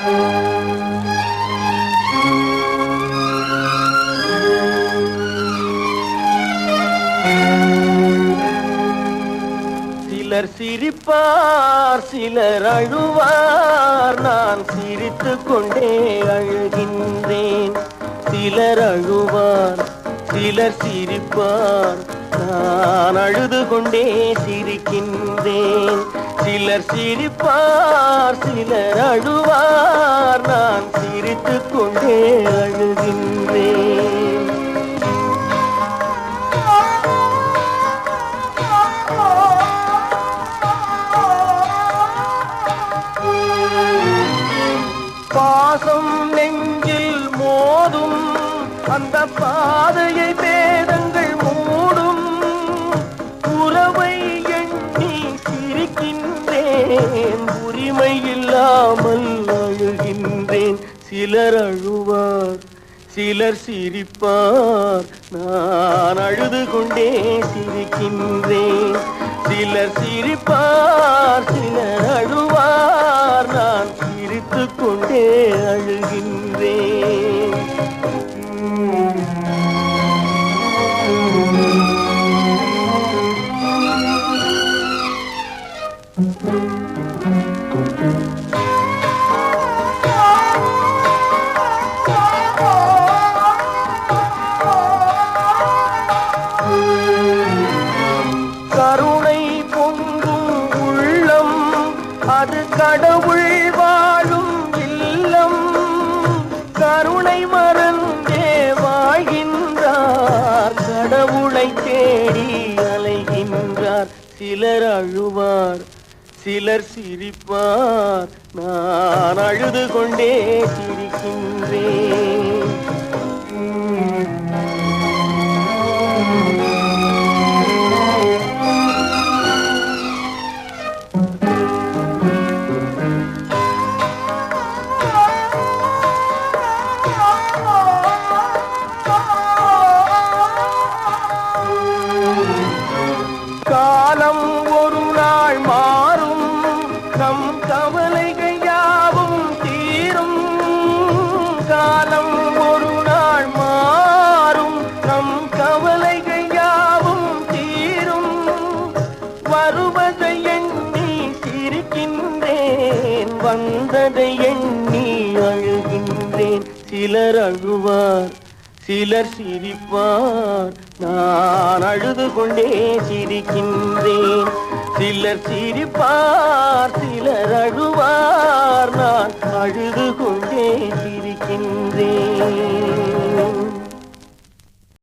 சிலர் சிரிப்பார் சிலர் அழுவார். நான் சிரித்து கொண்டே அழுகின்றேன். சிலர் அழுவார் சிலர் சிரிப்பார். நான் அழுது கொண்டே சிரிக்கின்றேன். சிலர் சிரிப்பார் சிலர் அழுவார். நான் சிரித்து கொண்டே அழுகின்றேன். பாசம் நெஞ்சில் மோதும் அந்த பாதையை சிரிக்கின்றேன் உரிமை இல்லாமல் அழுகின்றேன்? சிலர் அழுவார் சிலர் சிரிப்பார். நான் அழுது கொண்டே சிரிக்கின்றேன். சிலர் சிரிப்பார் சிலர் அழுவார். நான் சிரித்து கொண்டே அழுகின்றேன். கருணை பொங்கும் உள்ளம் அது கடவுள் வாழும் இல்லம். கருணை மறந்தே வாழ்கின்றார் கடவுளை தேடி அலைகின்றார் சிலர் அழுவார். சிலர் சிரிப்பார். நான் அழுது கொண்டே சிரிக்கின்றேன். காலம் வந்ததை எண்ணி சிரிக்கின்றேன் வந்ததை எண்ணி அழுகின்றேன். சிலர் அழுவார் சிலர் சிரிப்பார். நான் அழுது கொண்டே சிரிக்கின்றேன். சிலர் சிரிப்பார் சிலர் அழுவார். நான்